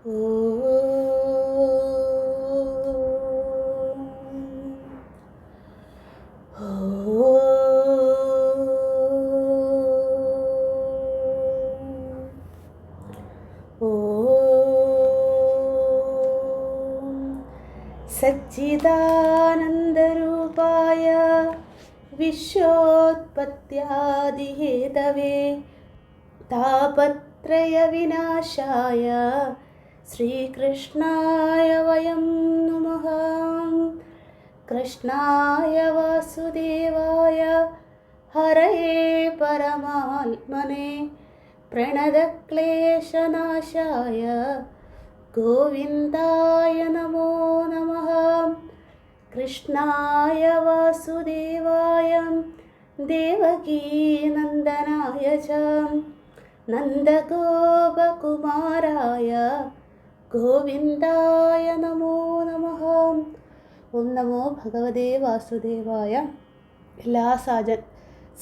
सच्चिदानन्दरूपाय विश्वोत्पत्त्यादिहेतवे तापत्रयविनाशाय श्रीकृष्णाय वयं नमः। कृष्णाय वासुदेवाय हरये परमात्मने प्रणदक्लेशनाशाय गोविन्दाय नमो नमः। कृष्णाय वासुदेवाय देवकीनन्दनाय च नन्दगोपकुमाराय ഗോവിന്ദായ നമോ നമ. ഓം നമോ ഭഗവതേ വാസുദേവായ. എല്ലാ സാജ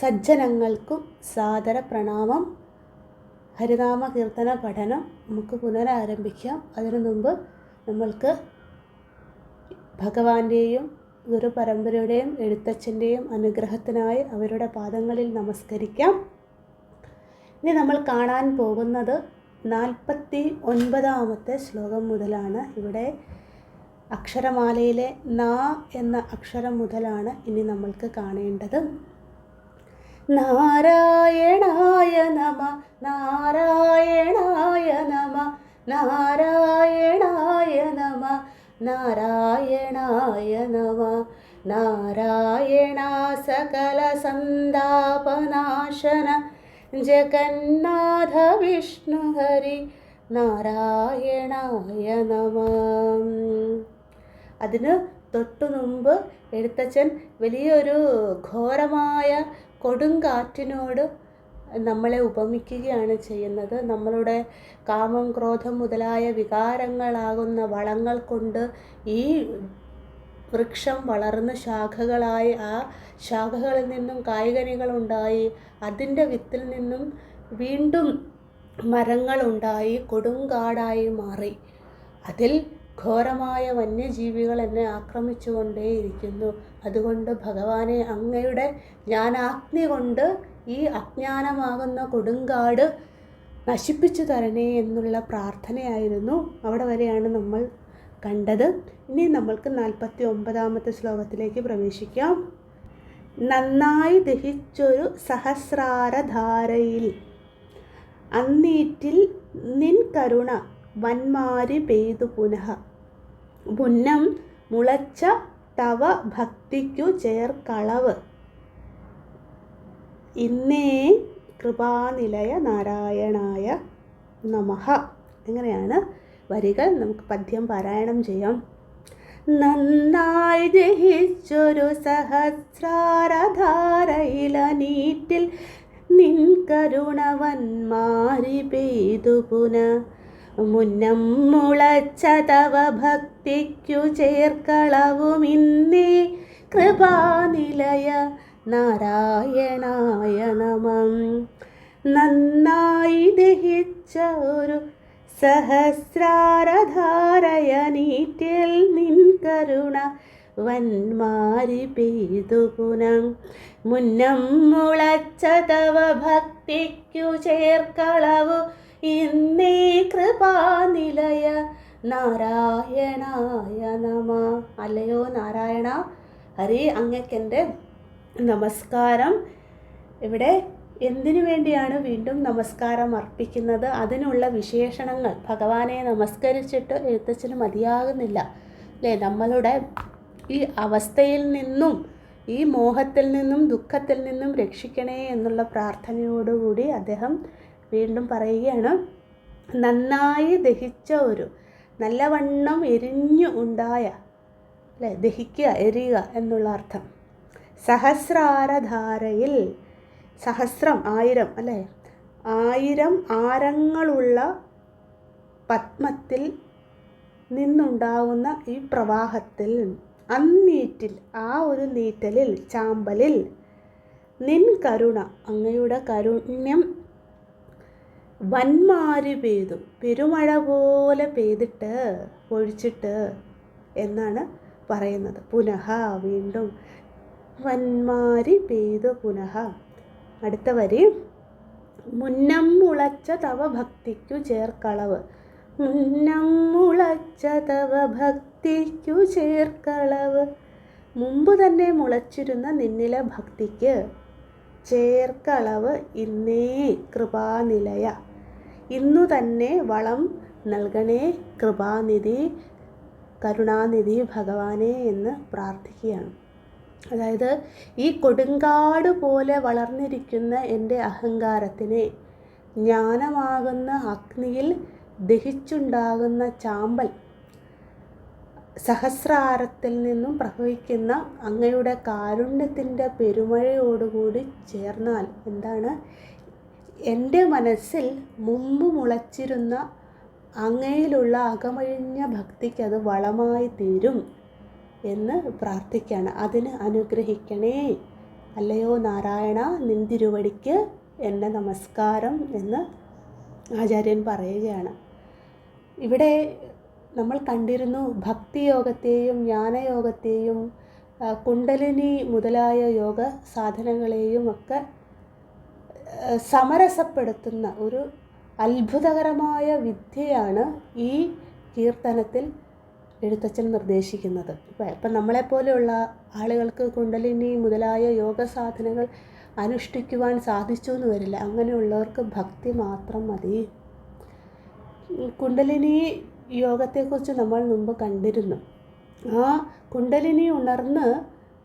സജ്ജനങ്ങൾക്കും സാദര പ്രണാമം ഹരിനാമ കീർത്തന പഠനം നമുക്ക് പുനരാരംഭിക്കാം. അതിനു മുമ്പ് നമ്മൾക്ക് ഭഗവാന്റെയും ഗുരുപരമ്പരയുടെയും എഴുത്തച്ഛന്റെയും അനുഗ്രഹത്തിനായി അവരുടെ പാദങ്ങളിൽ നമസ്കരിക്കാം. ഇനി നമ്മൾ കാണാൻ പോകുന്നത് നാൽപ്പത്തി ഒൻപതാമത്തെ ശ്ലോകം മുതലാണ് ഇവിടെ അക്ഷരമാലയിലെ നാ എന്ന അക്ഷരം മുതലാണ് ഇനി നമ്മൾക്ക് കാണേണ്ടത്. നാരായണായ നമ നാരായണായ നമ നാരായണായ നമ നാരായണായ നമ നാരായണ സകല സന്താപനാശന ജഗന്നാഥ വിഷ്ണു ഹരി നാരായണായ നമ. അതിന് തൊട്ടു മുമ്പ് എഴുത്തച്ഛൻ വലിയൊരു ഘോരമായ കൊടുങ്കാറ്റിനോട് നമ്മളെ ഉപമിക്കുകയാണ് ചെയ്യുന്നത്. നമ്മളുടെ കാമം ക്രോധം മുതലായ വികാരങ്ങളാകുന്ന വളങ്ങൾ കൊണ്ട് ഈ വൃക്ഷം വളർന്ന് ശാഖകളായി ആ ശാഖകളിൽ നിന്നും കായ്കനികളുണ്ടായി. അതിന്റെ വിത്തിൽ നിന്നും വീണ്ടും മരങ്ങളുണ്ടായി കൊടുങ്കാടായി മാറി. അതിൽ ഘോരമായ വന്യജീവികൾ എന്നെ ആക്രമിച്ചുകൊണ്ടേയിരിക്കുന്നു. അതുകൊണ്ട് ഭഗവാനെ അങ്ങയുടെ ജ്ഞാനാഗ്നി കൊണ്ട് ഈ അജ്ഞാനമാകുന്ന കൊടുങ്കാട് നശിപ്പിച്ചു തരണേ എന്നുള്ള പ്രാർത്ഥനയായിരുന്നു. അവിടെ വരെയാണ് നമ്മൾ കണ്ടത്. ഇനി നമ്മൾക്ക് നാൽപ്പത്തി ഒമ്പതാമത്തെ ശ്ലോകത്തിലേക്ക് പ്രവേശിക്കാം. നന്നായി ദഹിച്ചൊരു സഹസ്രാരധാരയിൽ അന്നീറ്റിൽ നിൻ കരുണ വന്മാരി പെയ്തു പുനഃ. പുന്നം മുളച്ച തവ ഭക്തിക്കു ചേർക്കളവ് ഇന്നേ കൃപാനിലയ നാരായണായ നമഃ. എങ്ങനെയാണ്? വരികൾ നമുക്ക് പദ്യം പാരായണം ചെയ്യാം. നന്നായി ജയിച്ചൊരു സഹസ്രാരധാരയിലനീറ്റിൽ നിൻ കരുണവന്മാരി പെയ്തു പുന. മുന്നം മുളച്ച തവ ഭക്തിക്കു ചേർക്കളവുമിന്നേ കൃപാനിലയ നാരായണായ നമം. നന്നായി ദഹിച്ച ഒരു സഹസ്രാരധാരയനീറ്റിൽ നിൻ കരുണ വന്മാരി പെയ്തു പുനം. മുന്നം മുളച്ച തവ ഭക്തിക്കു ചേർക്കളവു. ഇന്നേ കൃപാനിലയ നാരായണായ നമ. അല്ലയോ നാരായണ. ഹരി അങ്ങക്കെന്റെ നമസ്കാരം. ഇവിടെ എന്തിനു വേണ്ടിയാണ് വീണ്ടും നമസ്കാരം അർപ്പിക്കുന്നത്? അതിനുള്ള വിശേഷണങ്ങൾ ഭഗവാനെ നമസ്കരിച്ചിട്ട് എഴുത്തച്ഛന് മതിയാകുന്നില്ല. അല്ലേ നമ്മളുടെ ഈ അവസ്ഥയിൽ നിന്നും ഈ മോഹത്തിൽ നിന്നും ദുഃഖത്തിൽ നിന്നും രക്ഷിക്കണേ എന്നുള്ള പ്രാർത്ഥനയോടുകൂടി അദ്ദേഹം വീണ്ടും പറയുകയാണ്. നന്നായി ദഹിച്ച ഒരു നല്ലവണ്ണം എരിഞ്ഞു ഉണ്ടായ അല്ലേ ദഹിക്കുക എരിയുക എന്നുള്ള അർത്ഥം. സഹസ്രാരധാരയിൽ സഹസ്രം ആയിരം അല്ലേ? ആയിരം ആരങ്ങളുള്ള പത്മത്തിൽ നിന്നുണ്ടാവുന്ന ഈ പ്രവാഹത്തിൽ അന്നീറ്റിൽ ആ ഒരു നീറ്റലിൽ ചാമ്പലിൽ നിൻ കരുണ അങ്ങയുടെ കരുണ്യം വന്മാരി പെയ്തു പെരുമഴ പോലെ പെയ്തിട്ട് ഒഴിച്ചിട്ട് എന്നാണ് പറയുന്നത്. പുനഃ വീണ്ടും വന്മാരി പെയ്തു പുനഃ അടുത്ത വരി മുന്നം മുളച്ച തവ ഭക്തിക്കു ചേർക്കളവ്. മുന്നം മുളച്ച തവ ഭക്തിക്കു ചേർക്കളവ്. മുമ്പ് തന്നെ മുളച്ചിരുന്ന നിന്നിലെ ഭക്തിക്ക് ചേർക്കളവ് ഇന്നേ കൃപാനിലയ. ഇന്നു തന്നെ വളം നൽകണേ കൃപാനിധി കരുണാനിധി ഭഗവാനെ എന്ന് പ്രാർത്ഥിക്കുകയാണ്. അതായത് ഈ കൊടുങ്കാട് പോലെ വളർന്നിരിക്കുന്ന എന്റെ അഹങ്കാരത്തിനെ ജ്ഞാനമാകുന്ന അഗ്നിയിൽ ദഹിച്ചുണ്ടാകുന്ന ചാമ്പൽ സഹസ്രാരത്തിൽ നിന്നും പ്രവഹിക്കുന്ന അങ്ങയുടെ കാരുണ്യത്തിന്റെ പെരുമഴയോടുകൂടി ചേർന്നാൽ എന്താണ്? എന്റെ മനസ്സിൽ മുമ്പ് മുളച്ചിരുന്ന അങ്ങയിലുള്ള അകമഴിഞ്ഞ ഭക്തിക്ക് അത് വളമായി തീരും എന്ന് പ്രാർത്ഥിക്കുകയാണ് അതിന് അനുഗ്രഹിക്കണേ. അല്ലയോ നാരായണ നിന്തിരുവടിക്ക് എന്റെ നമസ്കാരം എന്ന് ആചാര്യൻ പറയുകയാണ്. ഇവിടെ നമ്മൾ കണ്ടിരുന്നു ഭക്തിയോഗത്തെയും ജ്ഞാനയോഗത്തെയും കുണ്ടലിനി മുതലായ യോഗ സാധനങ്ങളെയും ഒക്കെ സമരസപ്പെടുത്തുന്ന ഒരു അത്ഭുതകരമായ വിദ്യയാണ് ഈ കീർത്തനത്തിൽ എഴുത്തച്ഛൻ നിർദ്ദേശിക്കുന്നത്. ഇപ്പം നമ്മളെപ്പോലെയുള്ള ആളുകൾക്ക് കുണ്ടലിനി മുതലായ യോഗ സാധനങ്ങൾ അനുഷ്ഠിക്കുവാൻ സാധിച്ചു എന്ന് വരില്ല. അങ്ങനെയുള്ളവർക്ക് ഭക്തി മാത്രം മതി. കുണ്ടലിനി യോഗത്തെക്കുറിച്ച് നമ്മൾ മുമ്പ് കണ്ടിരുന്നു. ആ കുണ്ടലിനി ഉണർന്ന്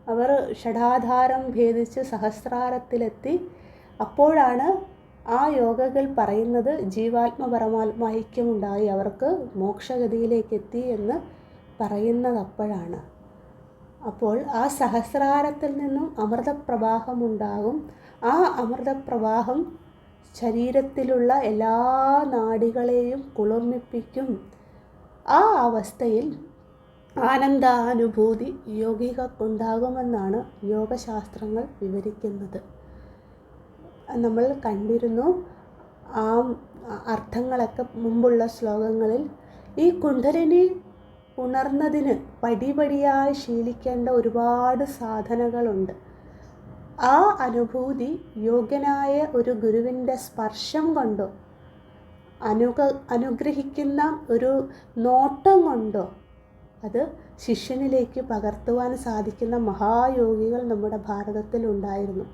അവർ ഷഡാധാരം ഭേദിച്ച് സഹസ്രാരത്തിലെത്തി. അപ്പോഴാണ് ആ യോഗകൾ പറയുന്നത് ജീവാത്മപരമാത്മ ഐക്യമുണ്ടായി അവർക്ക് മോക്ഷഗതിയിലേക്ക് എത്തി എന്ന് പറയുന്നത് അപ്പോഴാണ് അപ്പോൾ ആ സഹസ്രാരത്തിൽ നിന്നും അമൃതപ്രവാഹമുണ്ടാകും. ആ അമൃതപ്രവാഹം ശരീരത്തിലുള്ള എല്ലാ നാടികളെയും കുളിർമിപ്പിക്കും. ആ അവസ്ഥയിൽ ആനന്ദാനുഭൂതി യോഗികൾക്കുണ്ടാകുമെന്നാണ് യോഗശാസ്ത്രങ്ങൾ വിവരിക്കുന്നത്. നമ്മൾ കണ്ടിരുന്നു ആ അർത്ഥങ്ങളൊക്കെ മുമ്പുള്ള ശ്ലോകങ്ങളിൽ ഈ കുണ്ഡലിനി ഉണർന്നതിന് പടിപടിയായി ശീലിക്കേണ്ട ഒരുപാട് സാധനകളുണ്ട്. ആ അനുഭൂതി യോഗ്യനായ ഒരു ഗുരുവിന്റെ സ്പർശം കൊണ്ടോ അനുക അനുഗ്രഹിക്കുന്ന ഒരു നോട്ടം കൊണ്ടോ അത് ശിഷ്യനിലേക്ക് പകർത്തുവാൻ സാധിക്കുന്ന മഹായോഗികൾ നമ്മുടെ ഭാരതത്തിൽ ഉണ്ടായിരുന്നു.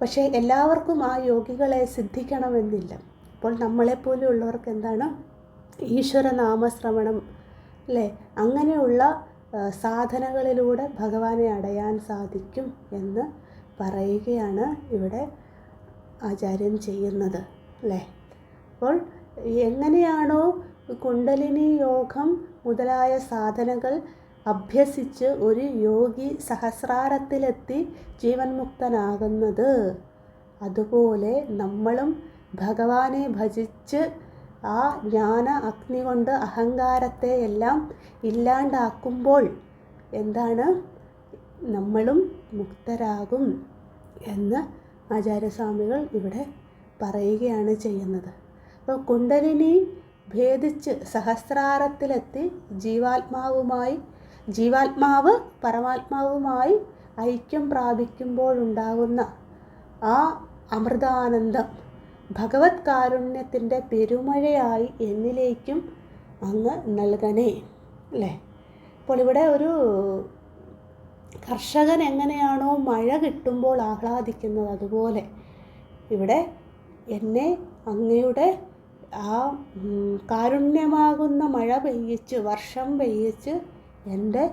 പക്ഷേ എല്ലാവർക്കും ആ യോഗികളെ സിദ്ധിക്കണമെന്നില്ല. അപ്പോൾ നമ്മളെപ്പോലെയുള്ളവർക്ക് എന്താണ്? ഈശ്വര നാമശ്രവണം അല്ലേ അങ്ങനെയുള്ള സാധനകളിലൂടെ ഭഗവാനെ അടയാൻ സാധിക്കും എന്ന് പറയുകയാണ് ഇവിടെ ആചാര്യൻ ചെയ്യുന്നത് അല്ലേ അപ്പോൾ എങ്ങനെയാണോ കുണ്ടലിനി യോഗം മുതലായ സാധനകൾ അഭ്യസിച്ച് ഒരു യോഗി സഹസ്രാരത്തിലെത്തി ജീവൻ മുക്തനാകുന്നത് അതുപോലെ നമ്മളും ഭഗവാനെ ഭജിച്ച് ആ ജ്ഞാന അഗ്നി കൊണ്ട് അഹങ്കാരത്തെ എല്ലാം ഇല്ലാണ്ടാക്കുമ്പോൾ എന്താണ്? നമ്മളും മുക്തരാകും എന്ന് ആചാര്യസ്വാമികൾ ഇവിടെ പറയുകയാണ് ചെയ്യുന്നത്. അപ്പോൾ കുണ്ടലിനി ഭേദിച്ച് സഹസ്രാരത്തിലെത്തി ജീവാത്മാവുമായി ജീവാത്മാവ് പരമാത്മാവുമായി ഐക്യം പ്രാപിക്കുമ്പോഴുണ്ടാകുന്ന ആ അമൃതാനന്ദം ഭഗവത് കാരുണ്യത്തിന്റെ പെരുമഴയായി എന്നിലേക്കും അങ്ങ് നൽകണേ അല്ലേ? അപ്പോൾ ഇവിടെ ഒരു കർഷകൻ എങ്ങനെയാണോ മഴ കിട്ടുമ്പോൾ ആഹ്ലാദിക്കുന്നത് അതുപോലെ ഇവിടെ എന്നെ അങ്ങയുടെ ആ കാരുണ്യമാകുന്ന മഴ പെയ്യിച്ച് വർഷം പെയ്യിച്ച് എന്റെ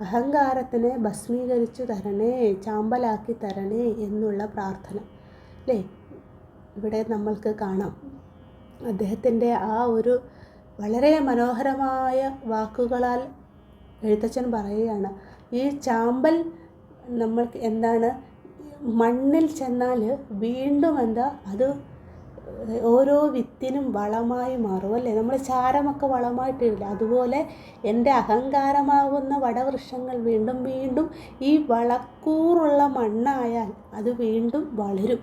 അഹങ്കാരത്തിനെ ഭസ്മീകരിച്ചു തരണേ ചാമ്പലാക്കി തരണേ എന്നുള്ള പ്രാർത്ഥന അല്ലേ? ഇവിടെ നമ്മൾക്ക് കാണാം. അദ്ദേഹത്തിന്റെ ആ ഒരു വളരെ മനോഹരമായ വാക്കുകളാൽ എഴുത്തച്ഛൻ പറയുകയാണ് ഈ ചാമ്പൽ നമ്മൾക്ക് എന്താണ്? മണ്ണിൽ ചെന്നാൽ വീണ്ടും എന്താ? അത് ഓരോ വിത്തിനും വളമായി മാറും അല്ലേ? നമ്മൾ ചാരമൊക്കെ വളമായിട്ടില്ല അതുപോലെ എന്റെ അഹങ്കാരമാകുന്ന വടവൃക്ഷങ്ങൾ വീണ്ടും വീണ്ടും ഈ വളക്കൂറുള്ള മണ്ണായാൽ അത് വീണ്ടും വളരും.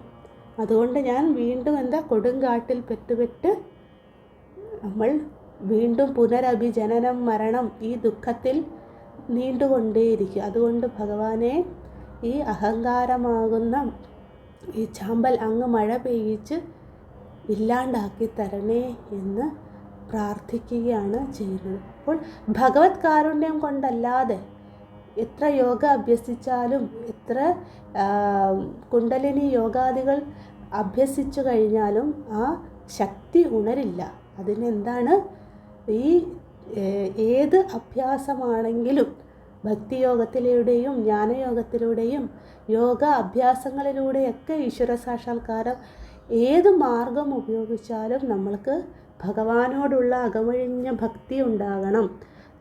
അതുകൊണ്ട് ഞാൻ വീണ്ടും എന്താ കൊടുങ്കാട്ടിൽ പെട്ടുപെട്ട് നമ്മൾ വീണ്ടും പുനരഭിജനനം മരണം ഈ ദുഃഖത്തിൽ നീണ്ടുകൊണ്ടേയിരിക്കും അതുകൊണ്ട് ഭഗവാനെ ഈ അഹങ്കാരമാകുന്ന ഈ ചാമ്പൽ അങ്ങ് മഴ പെയ്യിച്ച് ഇല്ലാണ്ടാക്കി തരണേ എന്ന് പ്രാർത്ഥിക്കുകയാണ് ചെയ്യുന്നത്. അപ്പോൾ ഭഗവത് കാരുണ്യം കൊണ്ടല്ലാതെ എത്ര യോഗ അഭ്യസിച്ചാലും എത്ര കുണ്ടലിനി യോഗാദികൾ അഭ്യസിച്ചു കഴിഞ്ഞാലും ആ ശക്തി ഉണരില്ല. അതിനെന്താണ്? ഈ ഏത് അഭ്യാസമാണെങ്കിലും ഭക്തിയോഗത്തിലൂടെയും ജ്ഞാനയോഗത്തിലൂടെയും യോഗ അഭ്യാസങ്ങളിലൂടെയൊക്കെ ഈശ്വര സാക്ഷാത്കാരം ഏത് മാർഗം ഉപയോഗിച്ചാലും നമ്മൾക്ക് ഭഗവാനോടുള്ള അകമഴിഞ്ഞ ഭക്തി ഉണ്ടാകണം.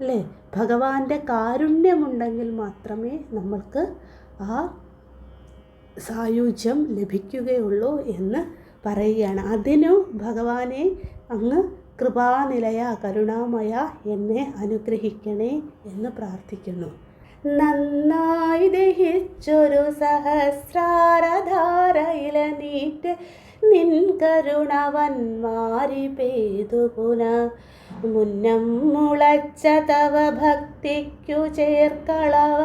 അല്ലേ? ഭഗവാന്റെ കാരുണ്യമുണ്ടെങ്കിൽ മാത്രമേ നമ്മൾക്ക് ആ സായുജ്യം ലഭിക്കുകയുള്ളൂ എന്ന് പറയുകയാണ്. അതിനു ഭഗവാനെ അങ്ങ് കൃപാനിലയ കരുണാമയ എന്നെ അനുഗ്രഹിക്കണേ എന്ന് പ്രാർത്ഥിക്കുന്നു. നന്നായി ദഹിച്ചൊരു സഹസ്രാരധാരയില നീറ്റ് നിൻ കരുണവന്മാരി പെയ്തു പുന. മുന്നം മുളച്ച തവ ഭക്തിക്കു ചേർക്കളവ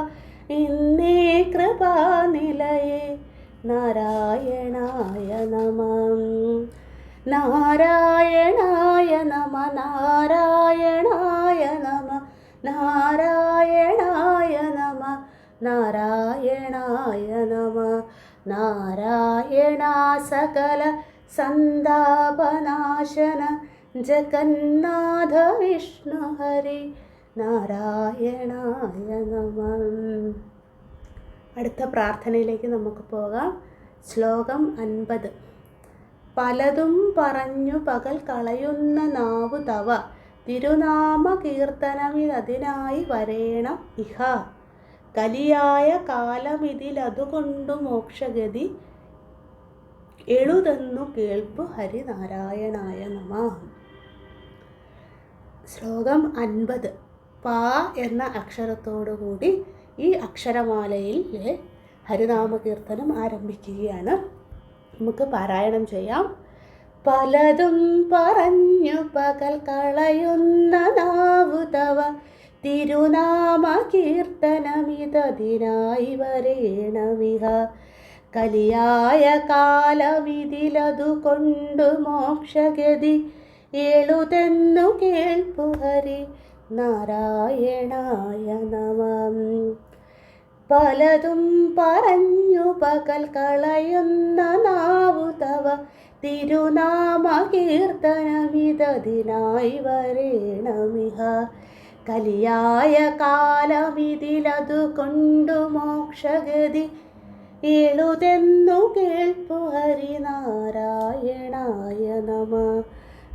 ഇന്നേ കൃപാനിലയേ നാരായണായ നമം നാരായണായ നമ നാരായണായ നമ നാരായണായ നമ നാരായണായ നമ നാരായണ സകല സന്താപനാശന ജഗന്നാഥ വിഷ്ണു ഹരി നാരായണായ നമ അടുത്ത പ്രാർത്ഥനയിലേക്ക് നമുക്ക് പോകാം. ശ്ലോകം അൻപത്. പലതും പറഞ്ഞു പകൽ കളയുന്ന നാവു തവ. തിരുനാമ കീർത്തനമിതതിനായി വരേണം ഇഹ. കലിയായ കാലമിതിലതുകൊണ്ടു മോക്ഷഗതി. എഴുതെന്നു കേൾപ്പു ഹരിനാരായണായ നമ. ശ്ലോകം അൻപത്. പാ എന്ന അക്ഷരത്തോടുകൂടി ഈ അക്ഷരമാലയിൽ ഹരിനാമകീർത്തനം ആരംഭിക്കുകയാണ്. നമുക്ക് പാരായണം ചെയ്യാം. പലതും പറഞ്ഞു പകൽ കളയുന്ന നാവു തവ തിരുനാമ കീർത്തനമിതതിനായി വരേണമിഹ. കലിയായ കാലമിതിലതു കൊണ്ടു മോക്ഷഗതി ഏളുതെന്നു കേൾപ്പു ഹരി. നാരായണായ നമം. പലതും പറഞ്ഞു പകൽ കളയുന്ന നാവു തവ തിരുനാമ കീർത്തനമിതതിനായി വരേണമിഹ. കലിയായ കാലമിതിലതു കൊണ്ടു മോക്ഷഗതി എഴുതെന്നു കേൾപ്പു ഹരിനാരായണായ നമ.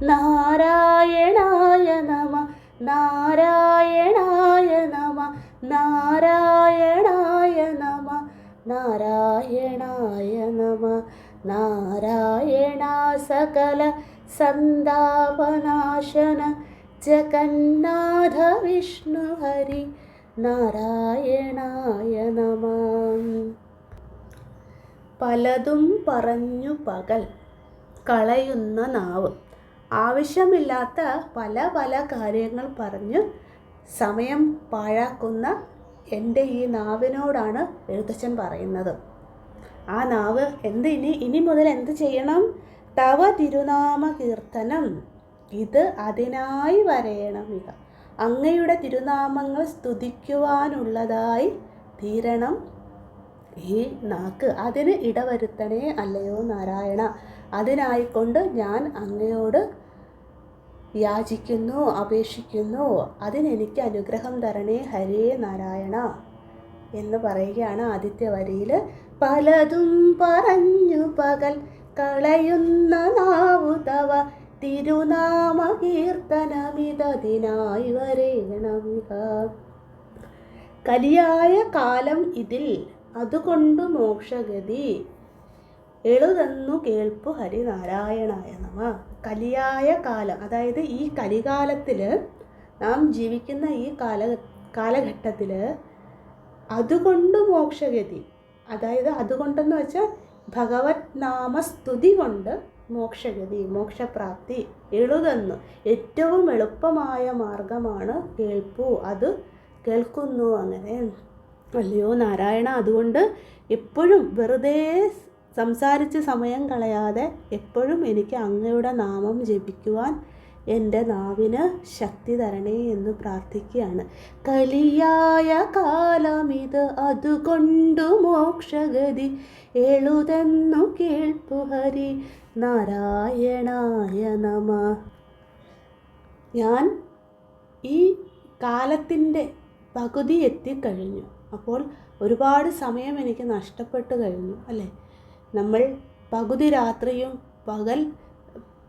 നാരായണായ നമ നാരായണായ നമ നാരായണായ നമ നാരായണായ നമ നാരായണ സകല സന്താപനാശന ജഗന്നാഥ വിഷ്ണു ഹരി നാരായണായ നമ. പലതും പറഞ്ഞു പകൽ കളയുന്ന നാവ്. ആവശ്യമില്ലാത്ത പല പല കാര്യങ്ങൾ പറഞ്ഞ് സമയം പാഴാക്കുന്ന എന്റെ ഈ നാവിനോടാണ് എഴുത്തച്ഛൻ പറയുന്നത്. ആ നാവ് എന്ത് ഇനി ഇനി മുതൽ എന്ത് ചെയ്യണം? തവ തിരുനാമ കീർത്തനം. ഇത് അതിനായി വരയണം ഇക അങ്ങയുടെ തിരുനാമങ്ങൾ സ്തുതിക്കുവാനുള്ളതായി തീരണം ഈ നാക്ക്. അതിന് ഇടവരുത്തണേ അല്ലയോ നാരായണ? അതിനായിക്കൊണ്ട് ഞാൻ അങ്ങയോട് യാചിക്കുന്നു അപേക്ഷിക്കുന്നു. അതിനെനിക്ക് അനുഗ്രഹം തരണേ ഹരേ നാരായണ എന്ന് പറയുകയാണ് ആദ്യത്തെ വരിയിൽ പലതും പറഞ്ഞു പകൽ കളയുന്ന നാവു തവ തിരുനാമ കീർത്തനമിതതിനായി വരേണമിക കലിയായ കാലം ഇതിൽ. അതുകൊണ്ട് മോക്ഷഗതി. എഴുതെന്നു കേൾപ്പു ഹരിനാരായണായ നമ. കലിയായ കാലം. അതായത് ഈ കലികാലത്തിൽ നാം ജീവിക്കുന്ന ഈ കാല കാലഘട്ടത്തിൽ അതുകൊണ്ട് മോക്ഷഗതി. അതായത് അതുകൊണ്ടെന്ന് വെച്ചാൽ ഭഗവത് നാമസ്തുതി കൊണ്ട് മോക്ഷഗതി മോക്ഷപ്രാപ്തി എഴുതെന്നു. ഏറ്റവും എളുപ്പമായ മാർഗമാണ് കേൾപ്പു. അത് കേൾക്കുന്നു അങ്ങനെ. അല്ലയോ നാരായണ അതുകൊണ്ട് എപ്പോഴും വെറുതെ സംസാരിച്ച് സമയം കളയാതെ എപ്പോഴും എനിക്ക് അങ്ങയുടെ നാമം ജപിക്കുവാൻ എന്റെ നാവിന് ശക്തി തരണേ എന്ന് പ്രാർത്ഥിക്കുകയാണ്. കലിയായ കാലമിത് അതുകൊണ്ടു മോക്ഷഗതി എഴുതെന്നു കേൾപ്പുഹരി നാരായണായ നമ. ഞാൻ ഈ കാലത്തിന്റെ പകുതി എത്തിക്കഴിഞ്ഞു. അപ്പോൾ ഒരുപാട് സമയം എനിക്ക് നഷ്ടപ്പെട്ടു കഴിഞ്ഞു അല്ലേ? നമ്മൾ പകുതി രാത്രിയും പകൽ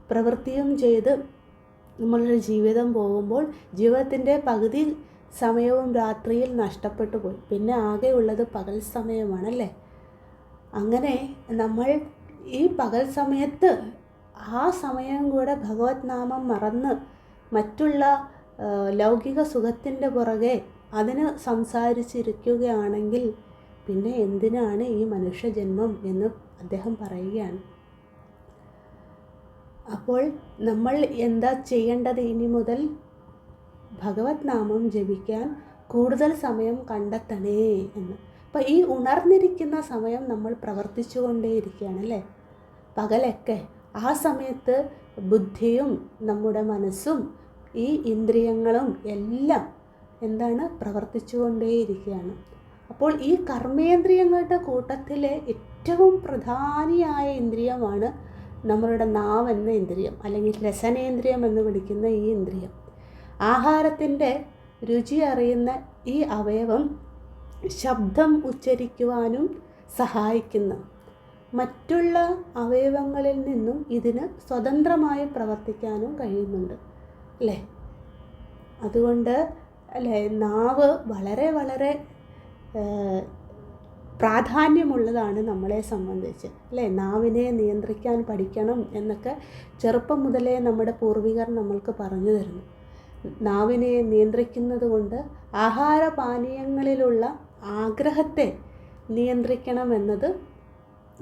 പ്രവൃത്തിയും ചെയ്ത് നമ്മളുടെ ജീവിതം പോകുമ്പോൾ ജീവിതത്തിന്റെ പകുതി സമയവും രാത്രിയിൽ നഷ്ടപ്പെട്ടു പോയി. പിന്നെ ആകെയുള്ളത് പകൽ സമയമാണല്ലേ? അങ്ങനെ നമ്മൾ ഈ പകൽ സമയത്ത് ആ സമയം കൂടെ ഭഗവത് നാമം മറന്ന് മറ്റുള്ള ലൗകിക സുഖത്തിന്റെ പുറകെ അതിന് സംസാരിച്ചിരിക്കുകയാണെങ്കിൽ പിന്നെ എന്തിനാണ് ഈ മനുഷ്യജന്മം എന്ന് അദ്ദേഹം പറയുകയാണ് അപ്പോൾ നമ്മൾ എന്താ ചെയ്യേണ്ടത്? ഇനി മുതൽ ഭഗവത് നാമം ജപിക്കാൻ കൂടുതൽ സമയം കണ്ടെത്തണേ എന്ന്. അപ്പോൾ ഈ ഉണർന്നിരിക്കുന്ന സമയം നമ്മൾ പ്രവർത്തിച്ചു കൊണ്ടേയിരിക്കുകയാണ് അല്ലേ? പകലൊക്കെ ആ സമയത്ത് ബുദ്ധിയും നമ്മുടെ മനസ്സും ഈ ഇന്ദ്രിയങ്ങളും എല്ലാം എന്താണ്? പ്രവർത്തിച്ചു കൊണ്ടേയിരിക്കുകയാണ് അപ്പോൾ ഈ കർമ്മേന്ദ്രിയങ്ങളുടെ കൂട്ടത്തിലെ ഏറ്റവും പ്രധാനിയായ ഇന്ദ്രിയമാണ് നമ്മളുടെ നാവ് എന്ന ഇന്ദ്രിയം അല്ലെങ്കിൽ രസനേന്ദ്രിയം എന്ന് വിളിക്കുന്ന ഈ ഇന്ദ്രിയം. ആഹാരത്തിന്റെ രുചി അറിയുന്ന ഈ അവയവം ശബ്ദം ഉച്ചരിക്കുവാനും സഹായിക്കുന്നു. മറ്റുള്ള അവയവങ്ങളിൽ നിന്നും ഇതിന് സ്വതന്ത്രമായി പ്രവർത്തിക്കാനും കഴിയുന്നുണ്ട് അല്ലേ? അതുകൊണ്ട് അല്ലേ നാവ് വളരെ വളരെ പ്രാധാന്യമുള്ളതാണ് നമ്മളെ സംബന്ധിച്ച്. അല്ലേ? നാവിനെ നിയന്ത്രിക്കാൻ പഠിക്കണം എന്നൊക്കെ ചെറുപ്പം മുതലേ നമ്മുടെ പൂർവികർ നമ്മൾക്ക് പറഞ്ഞു തരുന്നു. നാവിനെ നിയന്ത്രിക്കുന്നത് കൊണ്ട് ആഹാരപാനീയങ്ങളിലുള്ള ആഗ്രഹത്തെ നിയന്ത്രിക്കണം നിയന്ത്രിക്കണമെന്നത്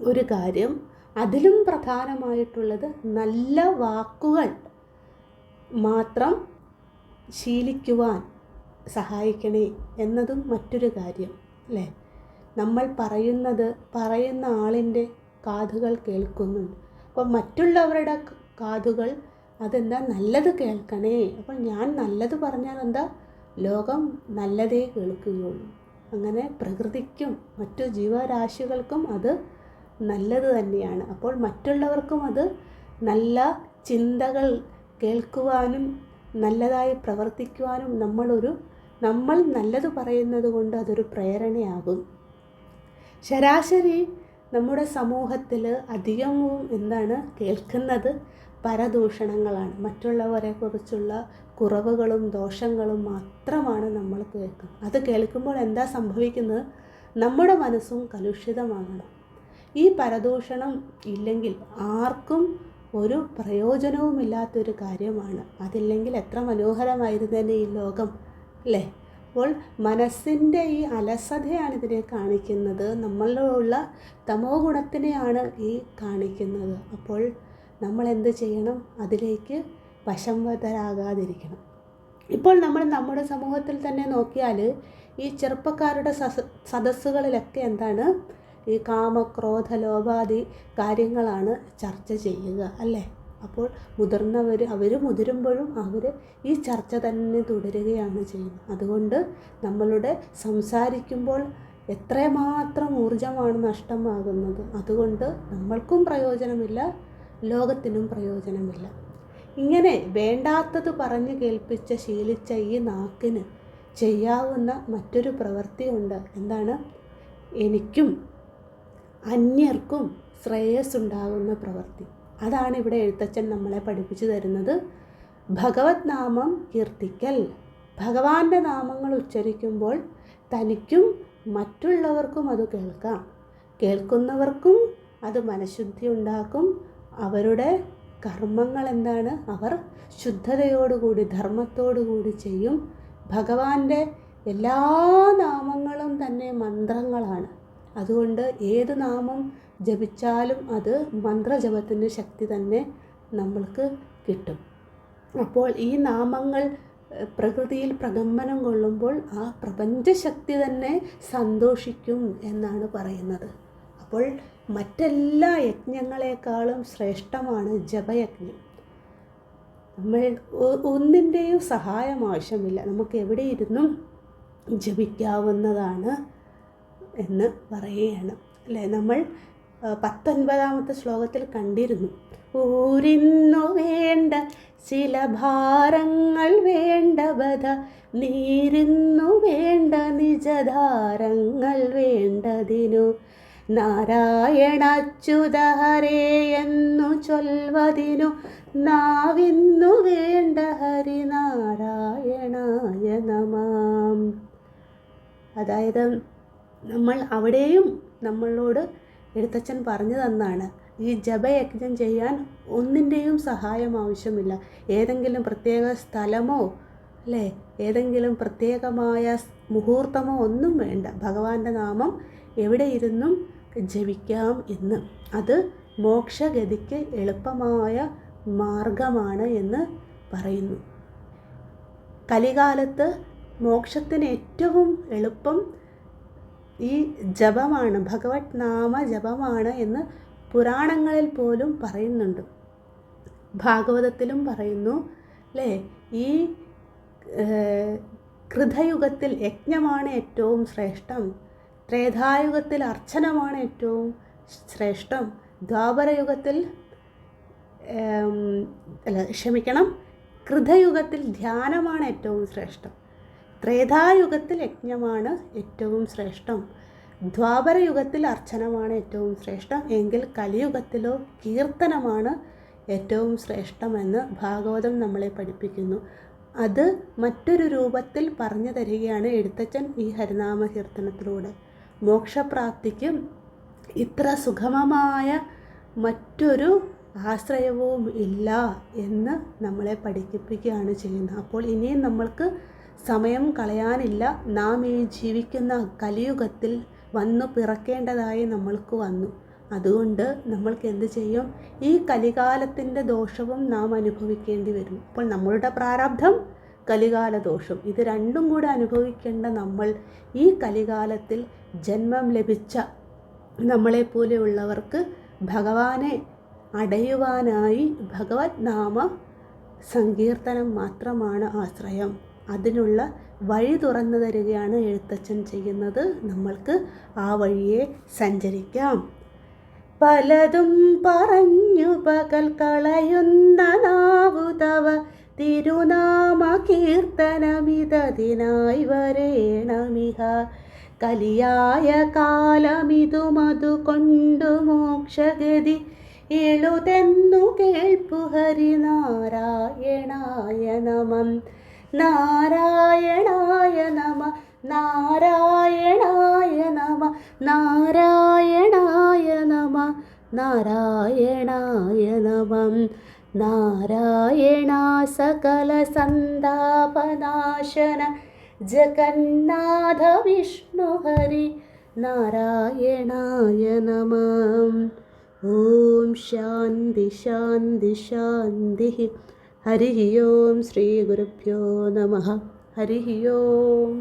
ഒരു കാര്യം. അതിലും പ്രധാനമായിട്ടുള്ളത് നല്ല വാക്കുകൾ മാത്രം ശീലിക്കുവാൻ സഹായിക്കണേ എന്നതും മറ്റൊരു കാര്യം. അല്ലേ? നമ്മൾ പറയുന്നത് പറയുന്ന ആളിന്റെ കാതുകൾ കേൾക്കുന്നുണ്ട്. അപ്പോൾ മറ്റുള്ളവരുടെ കാതുകൾ അതെന്താ? നല്ലത് കേൾക്കണേ. അപ്പോൾ ഞാൻ നല്ലത് പറഞ്ഞാൽ എന്താ? ലോകം നല്ലതേ കേൾക്കുകയുള്ളൂ. അങ്ങനെ പ്രകൃതിക്കും മറ്റു ജീവരാശികൾക്കും അത് നല്ലത് തന്നെയാണ്. അപ്പോൾ മറ്റുള്ളവർക്കും അത് നല്ല ചിന്തകൾ കേൾക്കുവാനും നല്ലതായി പ്രവർത്തിക്കുവാനും നമ്മളൊരു നമ്മൾ നല്ലത് പറയുന്നത് കൊണ്ട് അതൊരു പ്രേരണയാകും. ശരാശരി നമ്മുടെ സമൂഹത്തിൽ അധികവും എന്താണ് കേൾക്കുന്നത് പരദൂഷണങ്ങളാണ്. മറ്റുള്ളവരെ കുറിച്ചുള്ള കുറവുകളും ദോഷങ്ങളും മാത്രമാണ് നമ്മൾ കേൾക്കുന്നത്. അത് കേൾക്കുമ്പോൾ എന്താ സംഭവിക്കുന്നത്? നമ്മുടെ മനസ്സും കലുഷിതമാകണം. ഈ പരദൂഷണം ഇല്ലെങ്കിൽ ആർക്കും ഒരു പ്രയോജനവുമില്ലാത്തൊരു കാര്യമാണ്. അതില്ലെങ്കിൽ എത്ര മനോഹരമായിരുന്നേനെ ഈ ലോകം അല്ലേ? അപ്പോൾ മനസ്സിന്റെ ഈ അലസതയാണ് ഇതിനെ കാണിക്കുന്നത്. നമ്മളിലുള്ള തമോ ഗുണത്തിനെയാണ് ഈ കാണിക്കുന്നത്. അപ്പോൾ നമ്മൾ എന്ത് ചെയ്യണം? അതിലേക്ക് വശംവതരാകാതിരിക്കണം. ഇപ്പോൾ നമ്മൾ നമ്മുടെ സമൂഹത്തിൽ തന്നെ നോക്കിയാൽ ഈ ചെറുപ്പക്കാരുടെ സസ സദസ്സുകളിലൊക്കെ എന്താണ്? ഈ കാമക്രോധ ലോപാദി കാര്യങ്ങളാണ് ചർച്ച ചെയ്യുക അല്ലേ? അപ്പോൾ മുതിർന്നവർ അവർ മുതിരുമ്പോഴും അവർ ഈ ചർച്ച തന്നെ തുടരുകയാണ് ചെയ്യുന്നത്. അതുകൊണ്ട് നമ്മളുടെ സംസാരിക്കുമ്പോൾ എത്രമാത്രം ഊർജമാണ് നഷ്ടമാകുന്നത്. അതുകൊണ്ട് നമ്മൾക്കും പ്രയോജനമില്ല ലോകത്തിനും പ്രയോജനമില്ല. ഇങ്ങനെ വേണ്ടാത്തത് പറഞ്ഞ് കേൾപ്പിച്ച ശീലിച്ച ഈ നാക്കിന് ചെയ്യാവുന്ന മറ്റൊരു പ്രവൃത്തിയുണ്ട്. എന്താണ്? എനിക്കും അന്യർക്കും ശ്രേയസ് ശ്രേയസ്സുണ്ടാകുന്ന പ്രവൃത്തി. അതാണ് ഇവിടെ എഴുത്തച്ഛൻ നമ്മളെ പഠിപ്പിച്ചു തരുന്നത്. ഭഗവത് നാമം കീർത്തിക്കൽ. ഭഗവാന്റെ നാമങ്ങൾ ഉച്ചരിക്കുമ്പോൾ തനിക്കും മറ്റുള്ളവർക്കും അത് കേൾക്കാം. കേൾക്കുന്നവർക്കും അത് മനഃശുദ്ധി ഉണ്ടാക്കും. അവരുടെ കർമ്മങ്ങൾ എന്താണ്? അവർ ശുദ്ധതയോടുകൂടി ധർമ്മത്തോടുകൂടി ചെയ്യും. ഭഗവാന്റെ എല്ലാ നാമങ്ങളും തന്നെ മന്ത്രങ്ങളാണ്. അതുകൊണ്ട് ഏത് നാമം ജപിച്ചാലും അത് മന്ത്രജപത്തിന്റെ ശക്തി തന്നെ നമ്മൾക്ക് കിട്ടും. അപ്പോൾ ഈ നാമങ്ങൾ പ്രകൃതിയിൽ പ്രകമ്പനം കൊള്ളുമ്പോൾ ആ പ്രപഞ്ചശക്തി തന്നെ സന്തോഷിക്കും എന്നാണ് പറയുന്നത്. അപ്പോൾ മറ്റെല്ലാ യജ്ഞങ്ങളെക്കാളും ശ്രേഷ്ഠമാണ് ജപയജ്ഞം. നമ്മൾ ഒന്നിന്റെയും സഹായം ആവശ്യമില്ല. നമുക്ക് എവിടെ ഇരുന്നും ജപിക്കാവുന്നതാണ് എന്ന് പറയുകയാണ്. അല്ലേ? നമ്മൾ പത്തൊൻപതാമത്തെ ശ്ലോകത്തിൽ കണ്ടിരുന്നു. ഊരിന്നു വേണ്ട ചില ഭാരങ്ങൾ വേണ്ട ബധ നീരിന്നു വേണ്ട നിജധാരങ്ങൾ വേണ്ടതിനു. നാരായണച്യുതഹരേ എന്നു ചൊൽവതിനു. നാവിന്നു വേണ്ട ഹരിനാരായണായ നമാം. അതായത് നമ്മൾ അവിടെയും നമ്മളോട് എഴുത്തച്ഛൻ പറഞ്ഞു തന്നാണ് ഈ ജപയജ്ഞം ചെയ്യാൻ ഒന്നിന്റെയും സഹായം ആവശ്യമില്ല. ഏതെങ്കിലും പ്രത്യേക സ്ഥലമോ അല്ലേ? ഏതെങ്കിലും പ്രത്യേകമായ മുഹൂർത്തമോ ഒന്നും വേണ്ട. ഭഗവാന്റെ നാമം എവിടെ ഇരുന്നും ജപിക്കാം എന്ന്. അത് മോക്ഷഗതിക്ക് എളുപ്പമായ മാർഗമാണ് എന്ന് പറയുന്നു. കലികാലത്ത് മോക്ഷത്തിന് ഏറ്റവും എളുപ്പം ഈ ജപമാണ് ഭഗവത് നാമ ജപമാണ് എന്ന് പുരാണങ്ങളിൽ പോലും പറയുന്നുണ്ട്. ഭാഗവതത്തിലും പറയുന്നു അല്ലേ ഈ കൃതയുഗത്തിൽ യജ്ഞമാണ് ഏറ്റവും ശ്രേഷ്ഠം ത്രേധായുഗത്തിൽ അർച്ചനമാണ് ഏറ്റവും ശ്രേഷ്ഠം ദ്വാപരയുഗത്തിൽ അല്ല ക്ഷമിക്കണം കൃതയുഗത്തിൽ ധ്യാനമാണ് ഏറ്റവും ശ്രേഷ്ഠം. ത്രേതായുഗത്തിൽ യജ്ഞമാണ് ഏറ്റവും ശ്രേഷ്ഠം. ദ്വാപരയുഗത്തിൽ അർച്ചനമാണ് ഏറ്റവും ശ്രേഷ്ഠം. എങ്കിൽ കലിയുഗത്തിലോ കീർത്തനമാണ് ഏറ്റവും ശ്രേഷ്ഠമെന്ന് ഭാഗവതം നമ്മളെ പഠിപ്പിക്കുന്നു. അത് മറ്റൊരു രൂപത്തിൽ പറഞ്ഞു തരികയാണ് എഴുത്തച്ഛൻ ഈ ഹരിനാമ കീർത്തനത്തിലൂടെ മോക്ഷപ്രാപ്തിക്ക് ഇത്ര സുഗമമായ മറ്റൊരു ആശ്രയവും ഇല്ല എന്ന് നമ്മളെ പഠിപ്പിക്കുകയാണ് ചെയ്യുന്നത്. അപ്പോൾ ഇനിയും നമ്മൾക്ക് സമയം കളയാനില്ല. നാം ഈ ജീവിക്കുന്ന കലിയുഗത്തിൽ വന്നു പിറക്കേണ്ടതായി നമ്മൾക്ക് വന്നു. അതുകൊണ്ട് നമ്മൾക്ക് എന്ത് ചെയ്യും? ഈ കലികാലത്തിന്റെ ദോഷവും നാം അനുഭവിക്കേണ്ടി വരും. അപ്പോൾ നമ്മളുടെ പ്രാരാബ്ധം കലികാല ദോഷം. ഇത് രണ്ടും കൂടെ അനുഭവിക്കേണ്ട നമ്മൾ ഈ കലികാലത്തിൽ ജന്മം ലഭിച്ച നമ്മളെപ്പോലെയുള്ളവർക്ക് ഭഗവാനെ അടയുവാനായി ഭഗവത് നാമ സങ്കീർത്തനം മാത്രമാണ് ആശ്രയം. അതിനുള്ള വഴി തുറന്നു തരികയാണ് എഴുത്തച്ഛൻ ചെയ്യുന്നത്. നമ്മൾക്ക് ആ വഴിയെ സഞ്ചരിക്കാം. പലതും പറഞ്ഞു പകൽ കളയുന്ന നാവുതവ തിരുനാമ കീർത്തനമിതതിനായി വരേണമിഹ. കലിയായ കാലമിതു മതു കൊണ്ടു മോക്ഷഗതി. എഴുതെന്നു കേൾപ്പു ഹരിനാരായണായ നമം. नारायणाय नमः नारायणाय नमः नारायणाय नमः नारायणाय नमं। नारायणा सकलसन्दापनाशन जगन्नाथविष्णुहरि नारायणाय नमः। ॐ शान्ति शान्ति शान्तिः। हरिः ओं श्रीगुरुभ्यो नमः हरिः ओम्